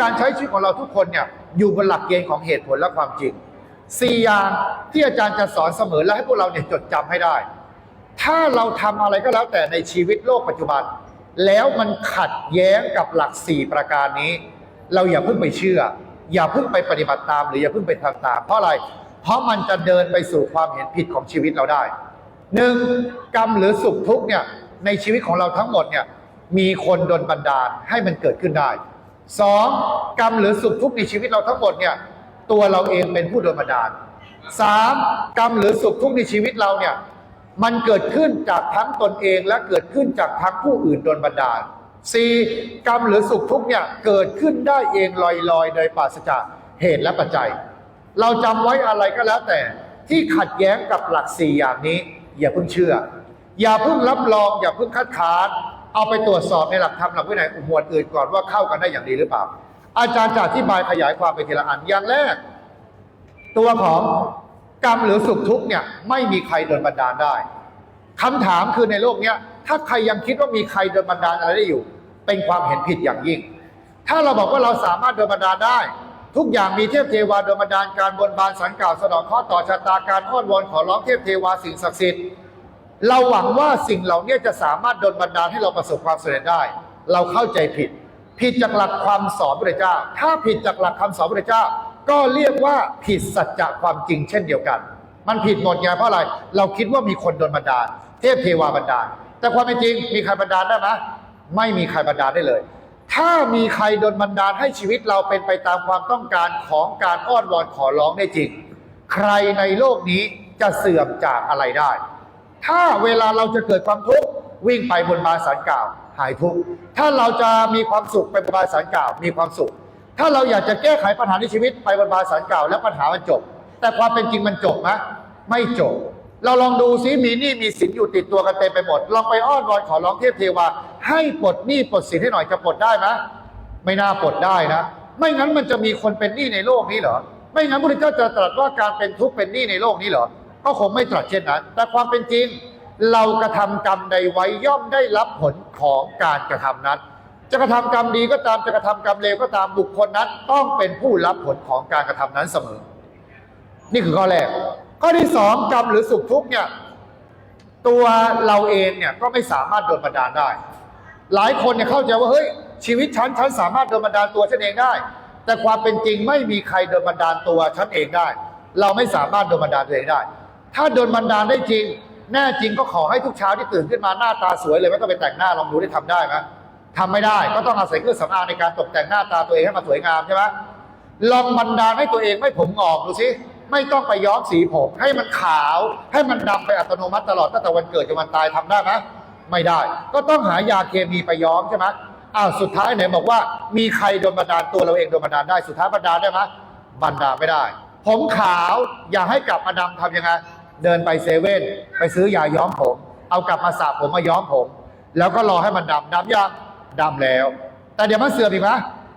การใช้ชีวิตของเราทุกคนเนี่ยอยู่บนหลักเกณฑ์ของเหตุผลและความจริงสี่อย่างที่อาจารย์จะสอนเสมอและให้พวกเราเนี่ยจดจำให้ได้ ถ้าเราทำอะไรก็แล้วแต่ในชีวิตโลกปัจจุบัน แล้วมันขัดแย้งกับหลักสี่ประการนี้ เราอย่าเพิ่งไปเชื่อ อย่าเพิ่งไปปฏิบัติตาม หรืออย่าเพิ่งไปทำตามเพราะอะไร เพราะมันจะเดินไปสู่ความเห็นผิดของชีวิตเราได้หนึ่งกรรมหรือสุขทุกเนี่ยในชีวิตของเราทั้งหมดเนี่ยมีคนดลบันดาลให้มันเกิดขึ้นได้ สองกรรมหรือสุขทุกข์ในชีวิตเราทั้งหมดเนี่ยตัวเราเองเป็นผู้โดนบันดาลสามกรรมหรือสุขทุกข์ในชีวิตเราเนี่ยมันเกิดขึ้นจากทั้งตนเองและเกิดขึ้นจากทั้งผู้อื่นโดนบันดาล 4. กรรมหรือสุขทุกข์เนี่ยเกิดขึ้นได้เองลอยๆ โดยปราศจากเหตุและปัจจัย เราจำไว้อะไรก็แล้วแต่ที่ขัดแย้งกับหลักสี่อย่างนี้ อย่าเพิ่งเชื่อ อย่าเพิ่งรับรองอย่าเพิ่งคัดค้าน เอาไปตรวจสอบในหลักธรรมหลักวินัยหมวดอื่นก่อนว่าเข้ากันได้อย่างดีหรือเปล่า อาจารย์จะอธิบายขยายความไปทีละอันอย่างแรก ตัวของกรรมหรือสุขทุกข์เนี่ยไม่มีใครโดนบันดาลได้คำถามคือในโลกเนี้ยถ้าใครยังคิดว่ามีใครโดนบันดาลอะไรได้อยู่ เป็นความเห็นผิดอย่างยิ่ง ถ้าเราบอกว่าเราสามารถโดนบันดาลได้ ทุกอย่างมีเทพเทวาโดนบันดาลการบนบานสันกล่าวสะเดอกข้อต่อชะตาการอ้อนวอนขอร้องเทพเทวาสิ่งศักดิ์สิทธิ์ เราหวังว่าสิ่งเหล่านี้จะสามารถโดนบันดาลให้เราประสบความสำเร็จได้ เราเข้าใจผิด ผิดจากหลักความสอนพระเจ้า ถ้าผิดจากหลักคำสอนพระเจ้า ก็เรียกว่าผิดสัจจะความจริงเช่นเดียวกัน มันผิดหมดไงเพราะอะไร เราคิดว่ามีคนโดนบันดาล เทพเทวาบันดาล แต่ความเป็นจริงมีใครบันดาลได้ไหมไม่มีใครบันดาลได้เลย ถ้ามีใครโดนบันดาลให้ชีวิตเราเป็นไปตามความต้องการของการอ้อนวอนขอร้องได้จริง ใครในโลกนี้จะเสื่อมจากอะไรได้ ถ้าเวลาเราจะเกิดความทุกข์วิ่งไปบนบาสารกล่าว หายทุกข์ถ้าเราจะมีความสุขไปบนบาสารกล่าว มีความสุข ถ้าเราอยากจะแก้ไขปัญหาในชีวิตไปบนบาสารกล่าว แล้วปัญหามันจบ แต่ความเป็นจริงมันจบไหมไม่จบ เราลองดูซิมีหนี้มีสินอยู่ติดตัวกันเต็มไปหมด ลองไปอ้อนวอนขอร้องเทพเทวา ให้ปลดหนี้ปลดสินให้หน่อยจะปลดได้ไหมไม่น่าปลดได้นะ ไม่งั้นมันจะมีคนเป็นหนี้ในโลกนี้เหรอไม่งั้นพระพุทธเจ้าจะตรัสว่าการเป็นทุกข์เป็นหนี้ในโลกนี้เหรอ ก็คงไม่ตรัสเช่นนั้น แต่ความเป็นจริง เรากระทำกรรมใดไว้ย่อมได้รับผลของการกระทำนั้น จะกระทำกรรมดีก็ตามจะกระทำกรรมเลวก็ตามบุคคลนั้น ต้องเป็นผู้รับผลของการกระทำนั้นเสมอ นี่คือข้อแรก ข้อที่สองกรรมหรือสุขทุกข์เนี่ยตัวเราเองเนี่ยก็ไม่สามารถโดนบันดาลได้ หลายคนเนี่ยเข้าใจว่าเฮ้ยชีวิตฉันฉันสามารถโดนบันดาลตัวฉันเองได้ แต่ความเป็นจริงไม่มีใครโดนบันดาลตัวฉันเองได้ เราไม่สามารถโดนบันดาลตัวเองได้ ถ้าโดนบันดาลได้จริง แน่จริงก็ขอให้ทุกเช้าที่ตื่นขึ้นมาหน้าตาสวยเลยไม่ต้องไปแต่งหน้าลองดูได้ทำได้ไหมทำไม่ได้ก็ต้องอาศัยเครื่องสำอางในการตกแต่งหน้าตาตัวเองให้มันสวยงามใช่ไหมลองบันดาลให้ตัวเองไม่ผมงอกดูสิไม่ต้องไปย้อมสีผม ให้มันขาว ให้มันดำไปอัตโนมัติตลอดตั้งแต่วันเกิดจนวันตายทำได้ไหมไม่ได้ ก็ต้องหายาเคมีไปย้อมใช่ไหมอ้าวสุดท้ายไหนบอกว่า มีใครโดนบันดาลตัวเราเองโดนบันดาลได้สุดท้ายบันดาลได้ไหมบันดาลไม่ได้ ผมขาวอย่าให้กลับมาดำทำยังไง เดินไปเซเว่นไปซื้อยาย้อมผม เอากลับมาสระผมมาย้อมผม แล้วก็รอให้มันดำดำยังดำแล้ว แต่เดี๋ยวมันเสื่อมอีกไหม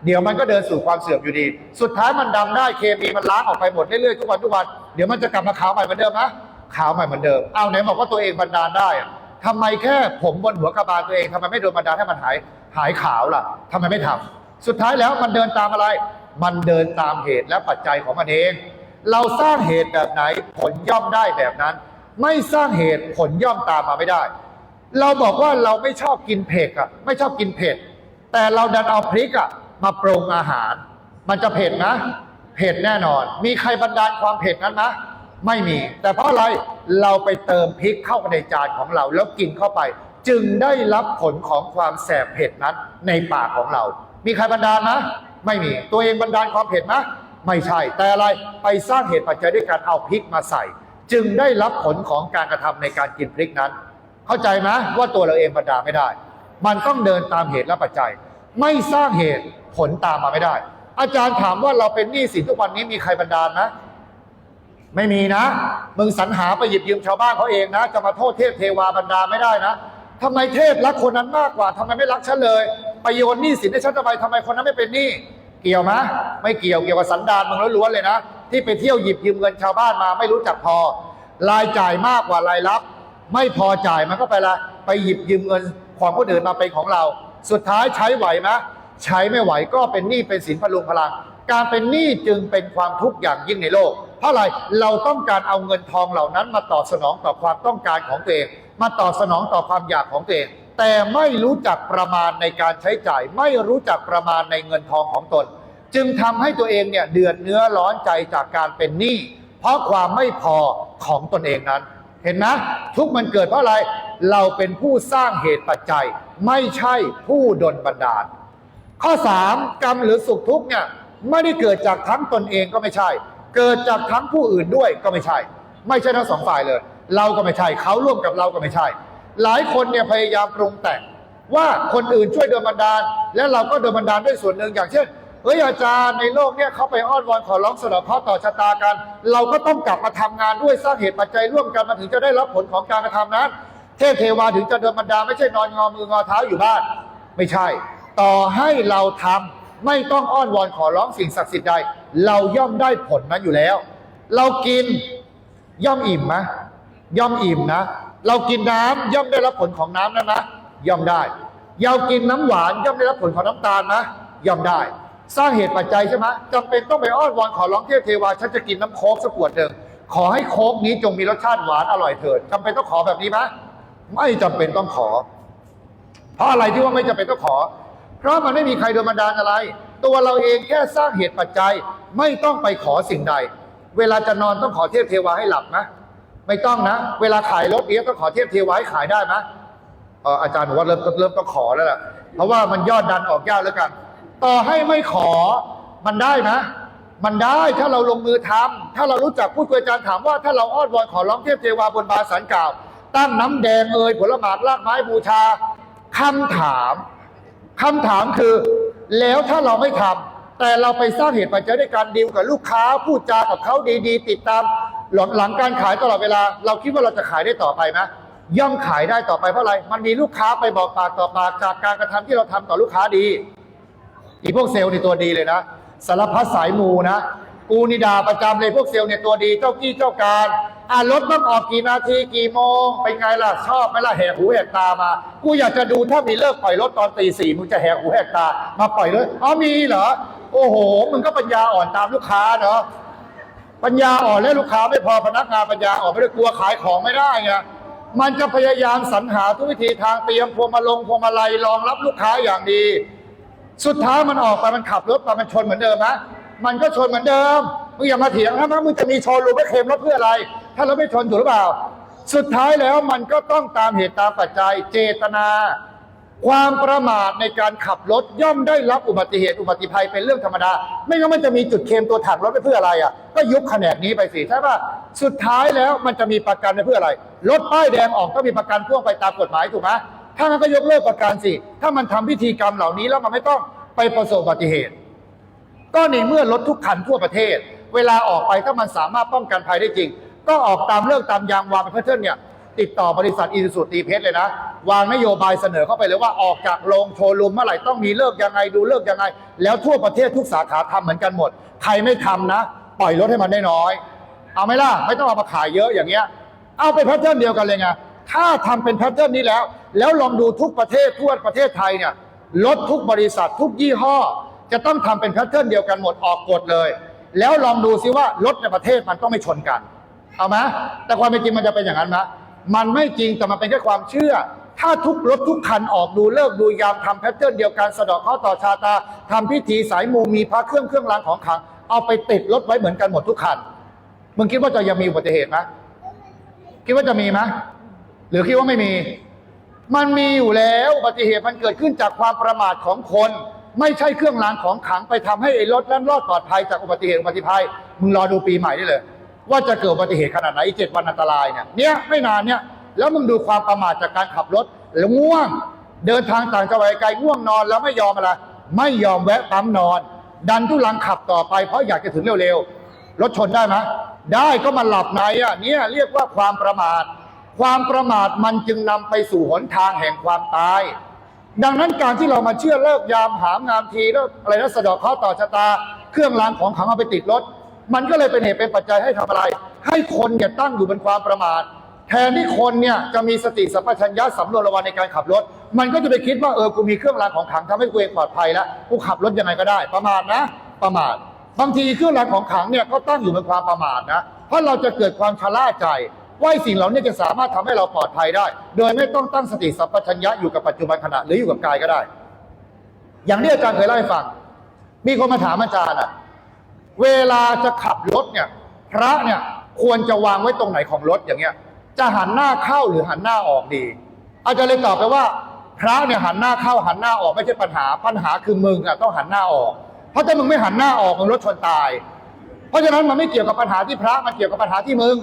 เดี๋ยวมันก็เดินสู่ความเสื่อมอยู่ดี สุดท้ายมันดำได้เคมีมันล้างออกไปหมดเรื่อยๆทุกวันทุกวันเดี๋ยวมันจะกลับมาขาวใหม่เหมือนเดิมนะขาวใหม่เหมือนเดิมเอาไหนบอกว่าตัวเองบันดาลได้ทำไมแค่ผมบนหัวกระบาลตัวเองทำไมไม่โดนบันดาลให้มันหายหายขาวล่ะทำไมไม่ทำสุดท้ายแล้วมันเดินตามอะไร มันเดินตามเหตุและปัจจัยของมันเอง เราสร้างเหตุแบบไหนผลย่อมได้แบบนั้น ไม่สร้างเหตุผลย่อมตามมาไม่ได้ เราบอกว่าเราไม่ชอบกินเผ็ดอะไม่ชอบกินเผ็ด แต่เราดันเอาพริกอะมาปรุงอาหาร มันจะเผ็ดนะเผ็ดแน่นอน มีใครบันดาลความเผ็ดนั้นนะไม่มี แต่เพราะอะไรเราไปเติมพริกเข้าไปในจานของเรา แล้วกินเข้าไป จึงได้รับผลของความแสบเผ็ดนั้นในปากของเรา มีใครบันดาลนะไม่มี ตัวเองบันดาลความเผ็ดนะ ไม่ใช่ แต่อะไรไปสร้างเหตุปัจจัยด้วยการเอาพริกมาใส่ จึงได้รับผลของการกระทำในการกินพริกนั้น เข้าใจไหมว่าตัวเราเองบันดาไม่ได้ มันต้องเดินตามเหตุและปัจจัย ไม่สร้างเหตุผลตามมาไม่ได้ อาจารย์ถามว่าเราเป็นหนี้สินทุกวันนี้มีใครบันดาลนะไม่มีนะ มึงสรรหาไปหยิบยืมชาวบ้านเขาเองนะ จะมาโทษเทพเทวาบันดาไม่ได้นะทำไมเทพรักคนนั้นมากกว่าทำไมไม่รักฉันเลย ไปโยนหนี้สินให้ฉันทำไมทำไมคนนั้นไม่เป็นหนี้ เกี่ยวไหมไม่เกี่ยวเกี่ยวกับสันดานมึงล้วนๆเลยนะ ที่ไปเที่ยวหยิบยืมเงินชาวบ้านมาไม่รู้จักพอ รายจ่ายมากกว่ารายรับ ไม่พอจ่ายมันก็ไปละไปหยิบยืมเงินของคนอื่นมาเป็นของเรา สุดท้ายใช้ไหวไหมใช้ไม่ไหวก็เป็นหนี้เป็นสินพลุงพลัง การเป็นหนี้จึงเป็นความทุกข์อย่างยิ่งในโลก เพราะอะไรเราต้องการเอาเงินทองเหล่านั้นมาตอบสนองต่อความต้องการของตัวเอง มาตอบสนองต่อความอยากของตัวเอง แต่ไม่รู้จักประมาณในการใช้จ่าย ไม่รู้จักประมาณในเงินทองของตน จึงทำให้ตัวเองเนี่ยเดือดเนื้อร้อนใจจากการเป็นหนี้เพราะความไม่พอของตนเองนั้น เห็นไหมทุกมันเกิดเพราะอะไร เราเป็นผู้สร้างเหตุปัจจัย ไม่ใช่ผู้ดลบันดาล ข้อ 3 กรรมหรือสุขทุกเนี่ยไม่ได้เกิดจากทั้งตนเองก็ไม่ใช่ เกิดจากทั้งผู้อื่นด้วยก็ไม่ใช่ ไม่ใช่ทั้งสองฝ่ายเลย เราก็ไม่ใช่ เขาร่วมกับเราก็ไม่ใช่ หลายคนเนี่ยพยายามปรุงแต่งว่าคนอื่นช่วยโดนบันดาล และเราก็โดนบันดาลด้วยส่วนหนึ่งอย่างเช่นเฮ้ยอาจารย์ในโลกเนี่ยเขาไปอ้อนวอนขอร้องสะเดาะเคราะห์ต่อชะตากัน เราก็ต้องกลับมาทำงานด้วยสร้างเหตุปัจจัยร่วมกันมาถึงจะได้รับผลของการกระทำนั้น เทพเทวาถึงจะโดนบันดาลไม่ใช่นอนงอมืองอเท้าอยู่บ้าน ไม่ใช่ ต่อให้เราทำไม่ต้องอ้อนวอนขอร้องสิ่งศักดิ์สิทธิ์ใด เราย่อมได้ผลนั้นอยู่แล้ว เรากินย่อมอิ่มไหมย่อมอิ่มนะ เรากินน้ำย่อมได้รับผลของน้ำนั้นนะย่อมได้เรากินน้ำหวานย่อมได้รับผลของน้ำตาลนะย่อมได้ สร้างเหตุปัจจัยใช่ไหมจำเป็นต้องไปอ้อนวอนขอร้องเทพเทวาฉันจะกินน้ำโค้กสักขวดหนึ่งขอให้โค้กนี้จงมีรสชาติหวานอร่อยเถิดจำเป็นต้องขอแบบนี้ไหมไม่จำเป็นต้องขอ เพราะอะไรที่ว่าไม่จำเป็นต้องขอ เพราะมันไม่มีใครโดนบันดาลอะไร ตัวเราเองแค่สร้างเหตุปัจจัยไม่ต้องไปขอสิ่งใด เวลาจะนอนต้องขอเทพเทวาให้หลับนะ ไม่ต้องนะ เวลาขายรถเนี้ยต้องขอเทพเทวาให้ขายได้ไหมเอ่อาจารย์บอกว่าเริ่มเริ่มต้องขอแล้วล่ะเพราะว่ามันยอดดันออกยากแล้วกัน ต่อให้ไม่ขอมันได้นะ มันได้ถ้าเราลงมือทำถ้าเรารู้จักพูดคุยอาจารย์ถามว่าถ้าเราอ้อนวอนขอร้องเทพเทวาบนบาสันกล่าว ตั้งน้ำแดงเอ่ยผลหมากรากไม้บูชาคำถามคำถามคือ แล้วถ้าเราไม่ทำแต่เราไปสร้างเหตุปัจจัยด้วยการดีลกับลูกค้าพูดจากับเขาดีๆ ติดตาม หลังหลังการขายตลอดเวลา เราคิดว่าเราจะขายได้ต่อไปไหมย่อมขายได้ต่อไปเพราะอะไร มันมีลูกค้าไปบอกปากต่อปากจากการกระทำที่เราทำต่อลูกค้าดี อีพวกเซลล์ในตัวดีเลยนะสารพัดสายมูนะกูนิดาประจำเลยพวกเซลล์เนี่ยตัวดีเจ้ากี้เจ้าการอ่ารถต้องออกกี่นาทีกี่โมงเป็นไงล่ะชอบไหมล่ะแหกหูแหกตามา กูอยากจะดูถ้ามีเลิกปล่อยรถตอนตีสี่มึงจะแหกหูแหกตา มาปล่อยรถอ๋อมีเหรอ โอ้โห มึงก็ปัญญาอ่อนตามลูกค้าเนาะ ปัญญาอ่อนและลูกค้าไม่พอพนักงานปัญญาอ่อนไม่ได้กลัวขายของไม่ได้ไงมันจะพยายามสรรหาทุกวิธีทางเตรียมพวงมาลงพวงมาลัยรองรับลูกค้าอย่างดี สุดท้ายมันออกไปมันขับรถไปมันชนเหมือนเดิมนะมันก็ชนเหมือนเดิมมึงอย่ามาเถียงนะมึงจะมีชนรูไม่เคลมรถเพื่ออะไร ถ้ารถไม่ชนถูกหรือเปล่า สุดท้ายแล้วมันก็ต้องตามเหตุตามปัจจัยเจตนา ความประมาทในการขับรถย่อมได้รับอุบัติเหตุอุบัติภัยเป็นเรื่องธรรมดา ไม่งั้นมันจะมีจุดเคมตัวถังรถไปเพื่ออะไรอะ ก็ยุบแผนกนี้ไปสิใช่ป่ะสุดท้ายแล้วมันจะมีประกันไปเพื่ออะไรรถป้ายแดงออกก็มีประกันพ่วงไปตามกฎหมายถูกไหมถ้างั้นก็ยกเลิกประกันสิถ้ามันทำพิธีกรรมเหล่านี้แล้วมันไม่ต้องไปประสบอุบัติเหตุ ก็ในเมื่อรถทุกคันทั่วประเทศ เวลาออกไปถ้ามันสามารถป้องกันภัยได้จริง ก็ออกตามเรื่องตามยางวางเป็นแพทเทิร์นเนี่ย ติดต่อบริษัทอีซูซูตีเพชรเลยนะ วางนโยบายเสนอเข้าไปเลยว่าออกจากโรงโชว์รูมเมื่อไหร่ต้องมีเลิกยังไงดูเลิกยังไง แล้วทั่วประเทศทุกสาขาทำเหมือนกันหมด ใครไม่ทำนะ ปล่อยรถให้มันได้น้อย เอาไหมล่ะไม่ต้องเอามาขายเยอะอย่างเงี้ย เอาไปแพทเทิร์นเดียวกันเลยไงถ้าทำเป็นแพทเทิร์นนี้แล้ว แล้วลองดูทุกประเทศทั่วประเทศไทยเนี่ยรถทุกบริษัททุกยี่ห้อ จะต้องทำเป็นแพทเทิร์นเดียวกันหมดออกกฎเลย แล้วลองดูซิว่ารถในประเทศมันต้องไม่ชนกัน เอาไหมแต่ความเป็นจริงมันจะเป็นอย่างนั้นไหม มันไม่จริงแต่มันเป็นแค่ความเชื่อ ถ้าทุกรถทุกคันออกดูเลิกดูยามทำแพทเทิร์นเดียวกันสะดอกข้อต่อชาตาทำพิธีสายมูมีพระเครื่องเครื่องรางของขลังเอาไปติดรถไว้เหมือนกันหมดทุกคันมึงคิดว่าจะยังมีอุบัติเหตุไหมคิดว่าจะมีไหมหรือคิดว่าไม่มี มันมีอยู่แล้วอุบัติเหตุมันเกิดขึ้นจากความประมาทของคน ไม่ใช่เครื่องรางของขลังไปทำให้ไอ้รถนั้นรอดปลอดภัยจากอุบัติเหตุอุบัติภัยมึงรอดูปีใหม่ได้เลย ว่าจะเกิดอุบัติเหตุขนาดไหนเจ็ดวันอันตรายเนี่ยเนี่ยไม่นานเนี่ยแล้วมึงดูความประมาทจากการขับรถแล้วง่วง เดินทางต่างจังหวัดไกลง่วงนอนแล้วไม่ยอมอะไรไม่ยอมแวะปั๊มนอน ดันทุลังขับต่อไปเพราะอยากจะถึงเร็วๆรถชนได้ไหมได้ก็มันหลับในอะเนี่ยเรียกว่าความประมาท ความประมาทมันจึงนำไปสู่หนทางแห่งความตาย ดังนั้นการที่เรามาเชื่อเลิกยามหามงามทีแล้วอะไรนะสะดอกข้อต่อชะตา เครื่องรางของขังเอาไปติดรถ มันก็เลยเป็นเหตุเป็นปัจจัยให้ทำอะไร ให้คนเนี่ยตั้งอยู่บนความประมาทแทนที่คนเนี่ยจะมีสติสัมปชัญญะสำรวจระวังในการขับรถ มันก็จะไปคิดว่าเออกูมีเครื่องรางของขลังทำให้กูเองปลอดภัยแล้วกูขับรถยังไงก็ได้ ประมาทนะ ประมาทบางทีเครื่องรางของขลังเนี่ยก็ตั้งอยู่บนความประมาทนะเพราะเราจะเกิดความชะล่าใจว่าไอ้สิ่งเหล่านี้จะสามารถทำให้เราปลอดภัยได้ โดยไม่ต้องตั้งสติสัมปชัญญะอยู่กับปัจจุบันขณะหรืออยู่กับกายก็ได้ อย่างที่อาจารย์เคยเล่าให้ฟัง มีคนมาถามอาจารย์อะ เวลาจะขับรถเนี่ย พระเนี่ยควรจะวางไว้ตรงไหนของรถอย่างเงี้ย จะหันหน้าเข้าหรือหันหน้าออกดี อาจารย์เลยตอบไปว่า พระเนี่ยหันหน้าเข้าหันหน้าออกไม่ใช่ปัญหาปัญหาคือมึงอะต้องหันหน้าออก เพราะถ้ามึงไม่หันหน้าออกมึงรถชนตาย เพราะฉะนั้นมันไม่เกี่ยวกับปัญหาที่พระมันเกี่ยวกับปัญหาที่มึง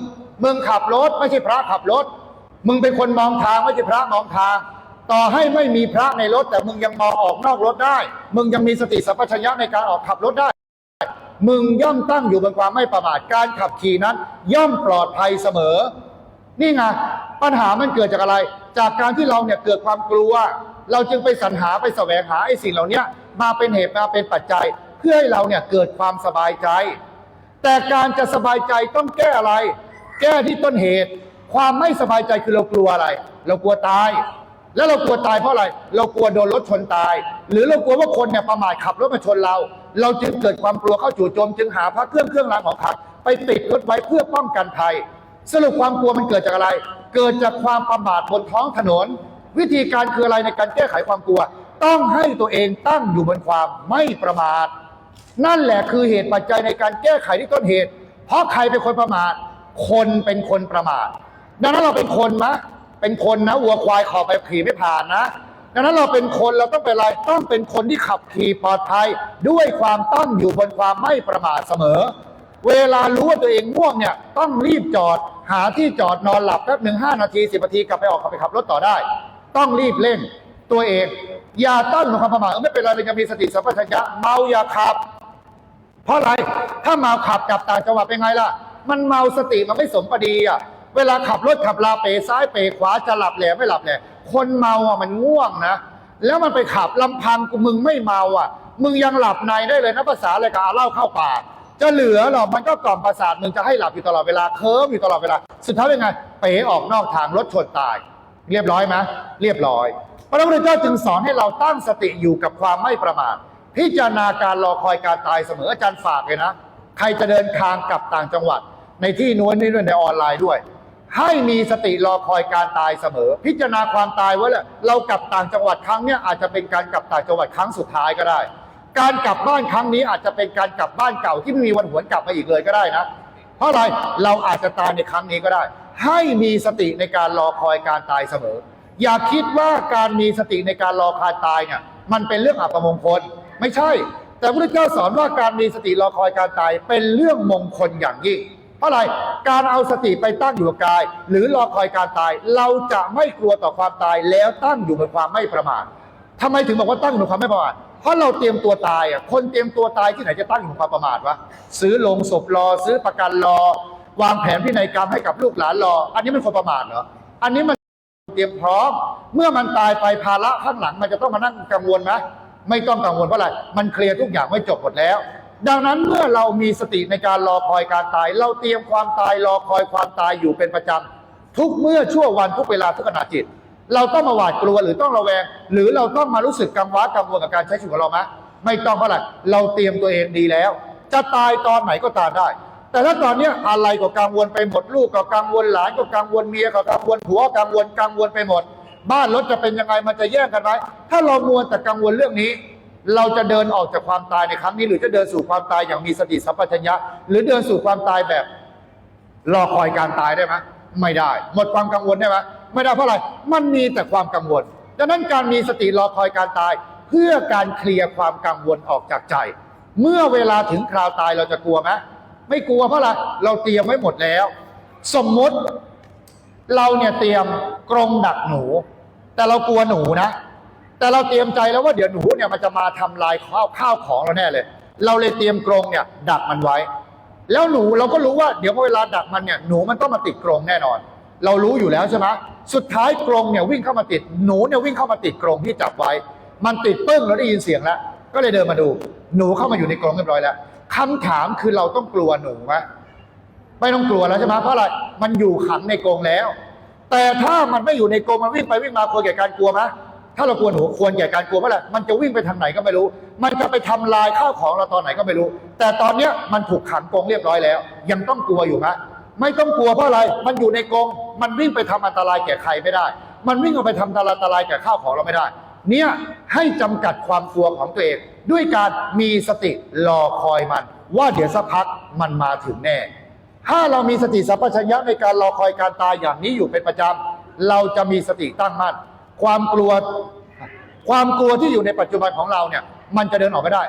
มึงขับรถไม่ใช่พระขับรถ มึงเป็นคนมองทางไม่ใช่พระมองทาง ต่อให้ไม่มีพระในรถ แต่มึงยังมองออกนอกรถได้ มึงยังมีสติสัมปชัญญะในการออกขับรถได้ มึงย่อมตั้งอยู่บนความไม่ประมาทการขับขี่นั้น ย่อมปลอดภัยเสมอ นี่ไงปัญหามันเกิดจากอะไร จากการที่เราเนี่ยเกิดความกลัว เราจึงไปสรรหาไปแสวงหาไอ้สิ่งเหล่านี้มาเป็นเหตุมาเป็นปัจจัย เพื่อให้เราเนี่ยเกิดความสบายใจ แต่การจะสบายใจต้องแก้อะไร แก้ที่ต้นเหตุ ความไม่สบายใจคือเรากลัวอะไร เรากลัวตาย แล้วเรากลัวตายเพราะอะไร เรากลัวโดนรถชนตาย หรือเรากลัวว่าคนเนี่ยประมาทขับรถมาชนเรา เราจึงเกิดความกลัวเข้าจู่โจมจึงหาพระเครื่องเครื่องรางของขลังไปติดรถไว้เพื่อป้องกันภัย สรุปความกลัวมันเกิดจากอะไร เกิดจากความประมาทบนท้องถนน วิธีการคืออะไรในการแก้ไขความกลัว ต้องให้ตัวเองตั้งอยู่บนความไม่ประมาท นั่นแหละคือเหตุปัจจัยในการแก้ไขที่ต้นเหตุ เพราะใครเป็นคนประมาท คนเป็นคนประมาท ดังนั้นเราเป็นคนมะ เป็นคนนะวัวควายขอไปขี่ไม่ผ่านนะดังนั้นเราเป็นคนเราต้องเป็นอะไรต้องเป็นคนที่ขับขี่ปลอดภัย ด้วยความตั้งอยู่บนความไม่ประมาทเสมอ เวลารู้ว่าตัวเองง่วงเนี่ยต้องรีบจอดหาที่จอดนอนหลับแป๊บหนึ่งห้านาทีสิบนาทีกลับไปออกขับไปขับรถต่อได้ ต้องรีบเร่งตัวเอง อย่าตั้งอยู่ในความประมาทไม่เป็นไรเรายังมีสติสัมปชัญญะเมาอย่าขับ เพราะอะไรถ้าเมาขับกลับต่างจังหวัดเป็นไงล่ะ มันเมาสติมันไม่สมประดีอะ เวลาขับรถขับลาเปซ้ายเปขวาจะหลับแหล่ไม่หลับแหล่คนเมาอะมันง่วงนะ แล้วมันไปขับลำพังกูมึงไม่เมาอะ มึงยังหลับในได้เลยนะภาษาอะไรกับเอาเหล้าเข้าปากจะเหลือหรอมันก็กล่อมประสาทมึงจะให้หลับอยู่ตลอดเวลาเคิร์มอยู่ตลอดเวลา สุดท้ายเป็นไง เป๋ออกนอกทางรถชนตาย เรียบร้อยไหมเรียบร้อย พระพุทธเจ้าจึงสอนให้เราตั้งสติอยู่กับความไม่ประมาทพิจารณาการรอคอยการตายเสมออาจารย์ฝากเลยนะ ใครจะเดินทางกลับต่างจังหวัด ในที่นู้นนี่ด้วยในออนไลน์ด้วย ให้มีสติรอคอยการตายเสมอ พิจารณาความตายไว้แหละเรากลับต่างจังหวัดครั้งเนี้ยอาจจะเป็นการกลับต่างจังหวัดครั้งสุดท้ายก็ได้ การกลับบ้านครั้งนี้อาจจะเป็นการกลับบ้านเก่าที่ไม่มีวันหวนกลับมาอีกเลยก็ได้นะ เพราะอะไรเราอาจจะตายในครั้งนี้ก็ได้ ให้มีสติในการรอคอยการตายเสมอ อย่าคิดว่าการมีสติในการรอคอยตายเนี่ยมันเป็นเรื่องอัปมงคล ไม่ใช่ แต่พระพุทธเจ้าสอนว่าการมีสติรอคอยการตายเป็นเรื่องมงคลอย่างยิ่งเพราะอะไร การเอาสติไปตั้งอยู่กับกาย หรือรอคอยการตาย เราจะไม่กลัวต่อความตายแล้วตั้งอยู่บนความไม่ประมาททำไมถึงบอกว่าตั้งอยู่บนความไม่ประมาทเพราะเราเตรียมตัวตายอะคนเตรียมตัวตายที่ไหนจะตั้งอยู่บนความประมาทวะซื้อลงศพรอ ซื้อประกันรอ วางแผนพินัยกรรมให้กับลูกหลานรอ อันนี้มันคนประมาทเหรออันนี้มันเตรียมพร้อม เมื่อมันตายไปภาระข้างหลัง มันจะต้องมานั่งกังวลไหมไม่ต้องกังวลเพราะอะไรมันเคลียร์ทุกอย่างไว้จบหมดแล้ว ดังนั้นเมื่อเรามีสติในการรอคอยการตาย เราเตรียมความตายรอคอยความตายอยู่เป็นประจำทุกเมื่อชั่ววันทุกเวลาทุกขณะจิต เราต้องมาหวาดกลัวหรือต้องระแวง หรือเราต้องมารู้สึกกังวลกังวลกับการใช้ชีวิตของเราไหมไม่ต้องเพราะอะไรเราเตรียมตัวเองดีแล้ว จะตายตอนไหนก็ตามได้ แต่ถ้าตอนนี้อะไรก็กังวลไปหมดลูกก็กังวลหลานก็กังวลเมียก็กังวลผัวกังวลกังวลไปหมด บ้านรถจะเป็นยังไงมันจะแย่งกันไหมถ้าเรามัวแต่กังวลเรื่องนี้ เราจะเดินออกจากความตายในครั้งนี้ หรือจะเดินสู่ความตายอย่างมีสติสัมปชัญญะ หรือเดินสู่ความตายแบบ รอคอยการตายได้ไหมไม่ได้ หมดความกังวลได้ไหมไม่ได้เพราะอะไรมันมีแต่ความกังวลดังนั้นการมีสติรอคอยการตาย เพื่อการเคลียร์ความกังวลออกจากใจ เมื่อเวลาถึงคราวตายเราจะกลัวไหมไม่กลัวเพราะอะไรเราเตรียมไว้หมดแล้ว สมมติเราเนี่ยเตรียมกรงดักหนู แต่เรากลัวหนูนะ แต่เราเตรียมใจแล้วว่าเดี๋ยวหนูเนี่ยมันจะมาทำลายข้าวข้าวของเราแน่เลย เราเลยเตรียมกรงเนี่ยดักมันไว้ แล้วหนูเราก็รู้ว่าเดี๋ยวพอเวลาดักมันเนี่ยหนูมันต้องมาติดกรงแน่นอน เรารู้อยู่แล้วใช่ไหมสุดท้ายกรงเนี่ยวิ่งเข้ามาติดหนูเนี่ยวิ่งเข้ามาติดกรงที่จับไว้ มันติดปึ้งเราได้ยินเสียงแล้ว ก็เลยเดินมาดู หนูเข้ามาอยู่ในกรงเรียบร้อยแล้วคำถามคือเราต้องกลัวหนูไหมไม่ต้องกลัวแล้วใช่ไหมเพราะอะไรมันอยู่ขังในกรงแล้ว แต่ถ้ามันไม่อยู่ในกรงมันวิ่งไปวิ่งมาควรแก่การกลัวไหม ถ้าเราควรหัวควรแก่การกลัวเพราะอะไรมันจะวิ่งไปทางไหนก็ไม่รู้ มันจะไปทำลายข้าวของเราตอนไหนก็ไม่รู้ แต่ตอนเนี้ยมันถูกขังกรงเรียบร้อยแล้ว ยังต้องกลัวอยู่ไหมไม่ต้องกลัวเพราะอะไร มันอยู่ในกรงมันวิ่งไปทำอันตรายแก่ใครไม่ได้ มันวิ่งออกไปทำอันตรายแก่ข้าวของเราไม่ได้ เนี่ยให้จำกัดความกลัวของตัวเองด้วยการมีสติรอคอยมัน ว่าเดี๋ยวสักพักมันมาถึงแน่ ถ้าเรามีสติสัมปชัญญะในการรอคอยการตายอย่างนี้อยู่เป็นประจำเราจะมีสติตั้งมั่น ความกลัว ความกลัวที่อยู่ในปัจจุบันของเราเนี่ย มันจะเดินออกไปได้